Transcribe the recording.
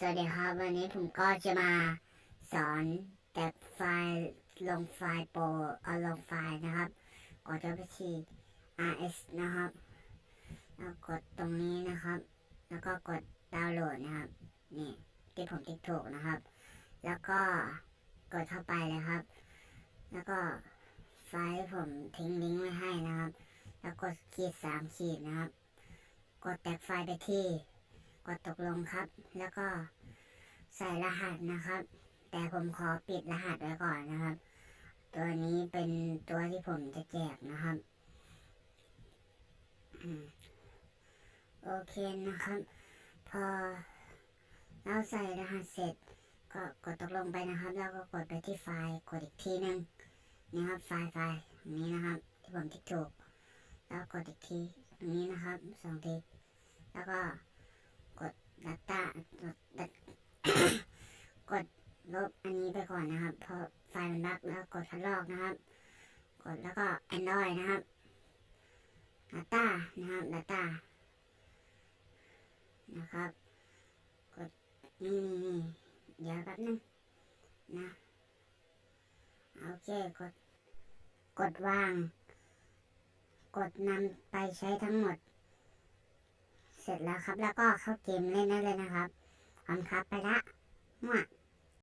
สวัสดีครับ วันนี้ผมก็จะมาสอนแตกไฟล์ลงไฟล์โปรเอาลงไฟล์นะครับ กดเข้าไปที่ rs นะครับ แล้วกดตรงนี้นะครับ แล้วก็กดดาวน์โหลดนะครับ นี่ที่ผมติ๊กถูกนะครับ แล้วก็กดเข้าไปเลยครับ แล้วก็ไฟล์ผมทิ้งลิงก์ไว้ให้นะครับ แล้วกดขีดสามขีดนะครับ กดแตกไฟล์ไปที่ กดตกลงครับ แล้วก็ใส่รหัสนะครับ แต่ผมขอปิดรหัสไว้ก่อนนะครับ ตัวนี้เป็นตัวที่ผมจะแจกนะครับโอเคนะครับ พอเราใส่รหัสเสร็จ ก็กดตกลงไปนะครับ แล้วก็กดไปที่ไฟล์กดอีกทีหนึงนี่ครับไฟล์ไฟล์นี้นะครับที่ผมติ๊กถูกแล้วกดอีกทีตรงนี้นะครับสองทีแล้วก็ กด Data กดกดลบอันนี้ไปก่อนนะครับ เพราะไฟล์มันบั๊กแล้วกดคัดลอกนะครับ กดแล้วก็ Android นะครับ Data นะครับ Data นะครับ กดนี่นี่นี่เดี๋ยวแป๊บนึงนะโอเคกด กดวาง กดนำไปใช้ทั้งหมด เสร็จแล้วครับ แล้วก็เข้าเกมเล่นได้เลยนะครับขอบคุณครับไปละมั่ว